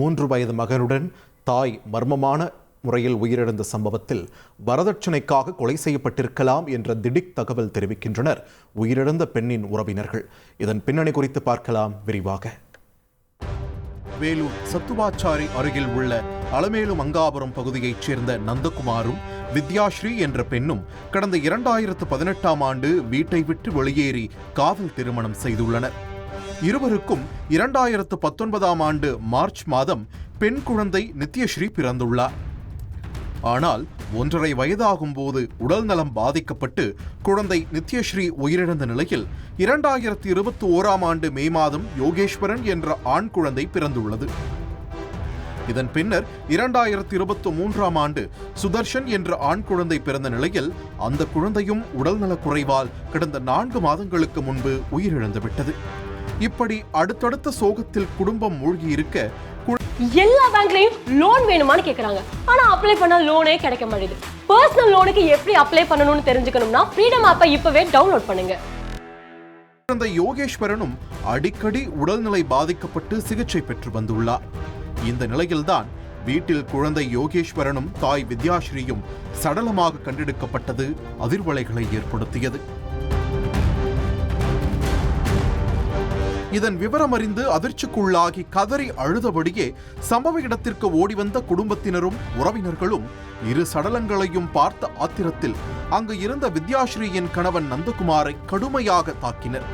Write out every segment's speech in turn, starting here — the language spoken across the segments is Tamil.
மூன்று வயது மகனுடன் தாய் மர்மமான முறையில் உயிரிழந்த சம்பவத்தில் வரதட்சணைக்காக கொலை செய்யப்பட்டிருக்கலாம் என்ற திடிக் தகவல் தெரிவிக்கின்றனர் உயிரிழந்த பெண்ணின் உறவினர்கள். இதன் பின்னணி குறித்து பார்க்கலாம் விரிவாக. வேலூர் சத்துவாச்சாரி அருகில் உள்ள அலமேலு மங்காபுரம் பகுதியைச் சேர்ந்த நந்தகுமாரும் வித்யாஸ்ரீ என்ற பெண்ணும் கடந்த இரண்டாயிரத்து பதினெட்டாம் ஆண்டு வீட்டை விட்டு வெளியேறி காதல் திருமணம் செய்துள்ளனர். இருவருக்கும் இரண்டாயிரத்து பத்தொன்பதாம் ஆண்டு மார்ச் மாதம் பெண் குழந்தை நித்யஸ்ரீ பிறந்துள்ளார். ஆனால் ஒன்றரை வயதாகும் போது உடல் நலம் பாதிக்கப்பட்டு குழந்தை நித்யஸ்ரீ உயிரிழந்த நிலையில் இரண்டாயிரத்தி இருபத்தி ஓராம் ஆண்டு மே மாதம் யோகேஸ்வரன் என்ற ஆண் குழந்தை பிறந்துள்ளது. இதன் பின்னர் இரண்டாயிரத்தி இருபத்தி மூன்றாம் ஆண்டு சுதர்ஷன் என்ற ஆண் குழந்தை பிறந்த நிலையில் அந்த குழந்தையும் உடல்நலக் குறைவால் கடந்த நான்கு மாதங்களுக்கு முன்பு உயிரிழந்துவிட்டது. இப்படி அடுத்தடுத்த சோகத்தில் குடும்பம் மூழ்கியிருக்க கு- எல்லா பேங்க்லயும் லோன் வேணுமான்னு கேக்குறாங்க. ஆனா அப்ளை பண்ணா லோனே கிடைக்க மாட்டேது பர்சனல் லோனுக்கு எப்படி அப்ளை பண்ணணும்னு தெரிஞ்சுக்கணும்னா ஃப்ரீடம் ஆப்பை இப்பவே டவுன்லோட் பண்ணுங்க. குழந்தை யோகேஸ்வரனும் அடிக்கடி உடல்நிலை பாதிக்கப்பட்டு சிகிச்சை பெற்று வந்துள்ளார். இந்த நிலையில்தான் வீட்டில் குழந்தை யோகேஸ்வரனும் தாய் வித்யாஸ்ரீயும் சடலமாக கண்டெடுக்கப்பட்டது அதிர்வலைகளை ஏற்படுத்தியது. இதன் விவரம் அறிந்து அதிர்ச்சிக்குள்ளாகி கதறி அழுதபடியே சம்பவ இடத்திற்கு ஓடிவந்த குடும்பத்தினரும் உறவினர்களும் இரு சடலங்களையும் பார்த்த ஆத்திரத்தில் அங்கு இருந்த வித்யாஸ்ரீயின் கணவன் நந்தகுமாரை கடுமையாக தாக்கினர்.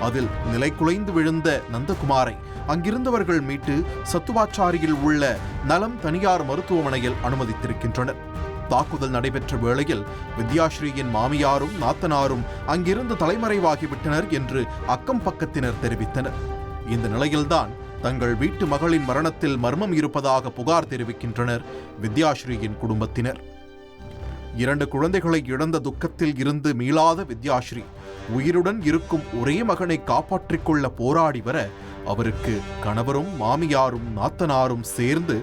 அதில் நிலை குலைந்து விழுந்த நந்தகுமாரை அங்கிருந்தவர்கள் மீட்டு சத்துவாச்சாரியில் உள்ள நலம் தனியார் மருத்துவமனையில் அனுமதித்திருக்கின்றனர். தாக்குதல் நடைபெற்ற வேளையில் வித்யாஸ்ரீயின் மாமியாரும் நாத்தனாரும் அங்கிருந்து தலைமறைவாகிவிட்டனர் என்று அக்கம் பக்கத்தினர் தெரிவித்தனர். இந்த நிலையில்தான் தங்கள் வீட்டு மகளின் மரணத்தில் மர்மம் இருப்பதாக புகார் தெரிவிக்கின்றனர் வித்யாஸ்ரீயின் குடும்பத்தினர். இரண்டு குழந்தைகளை இழந்த துக்கத்தில் இருந்து மீளாத வித்யாஸ்ரீ உயிருடன் இருக்கும் ஒரே மகனை காப்பாற்றிக் கொள்ள போராடி வர அவருக்கு கணவரும் மாமியாரும் நாத்தனாரும் சேர்ந்து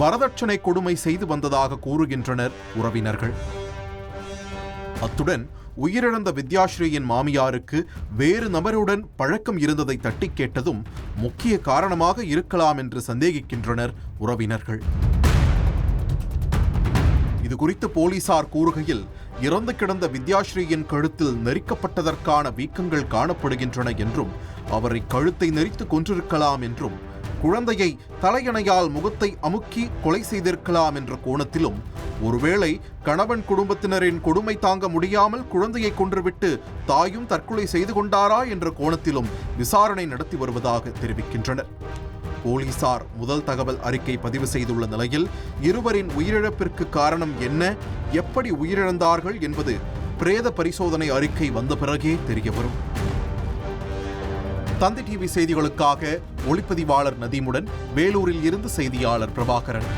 வரதட்சணை கொடுமை செய்து வந்ததாக கூறுகின்றனர் உறவினர்கள். அத்துடன் உயிரிழந்த வித்யாஸ்ரீயின் மாமியாருக்கு வேறு நபருடன் பழக்கம் இருந்ததை தட்டி கேட்டதும் முக்கிய காரணமாக இருக்கலாம் என்று சந்தேகிக்கின்றனர் உறவினர்கள். இது குறித்து போலீசார் கூறுகையில் இறந்து கிடந்த வித்யாஸ்ரீயின் கழுத்தில் நெரிக்கப்பட்டதற்கான வீக்கங்கள் காணப்படுகின்றன என்றும் அவரை கழுத்தை நெரித்து கொன்றிருக்கலாம் என்றும் குழந்தையை தலையணையால் முகத்தை அமுக்கி கொலை செய்திருக்கலாம் என்ற கோணத்திலும் ஒருவேளை கணவன் குடும்பத்தினரின் கொடுமை தாங்க முடியாமல் குழந்தையை கொன்றுவிட்டு தாயும் தற்கொலை செய்து கொண்டாரா என்ற கோணத்திலும் விசாரணை நடத்தி வருவதாக தெரிவிக்கின்றனர். போலீசார் முதல் தகவல் அறிக்கை பதிவு செய்துள்ள நிலையில் இருவரின் உயிரிழப்பிற்கு காரணம் என்ன எப்படி உயிரிழந்தார்கள் என்பது பிரேத பரிசோதனை அறிக்கை வந்த பிறகே தெரியவரும். தந்தி டிவி செய்திகளுக்காக ஒளிப்பதிவாளர் நதீமுடன் வேலூரில் இருந்து செய்தியாளர் பிரபாகரன்.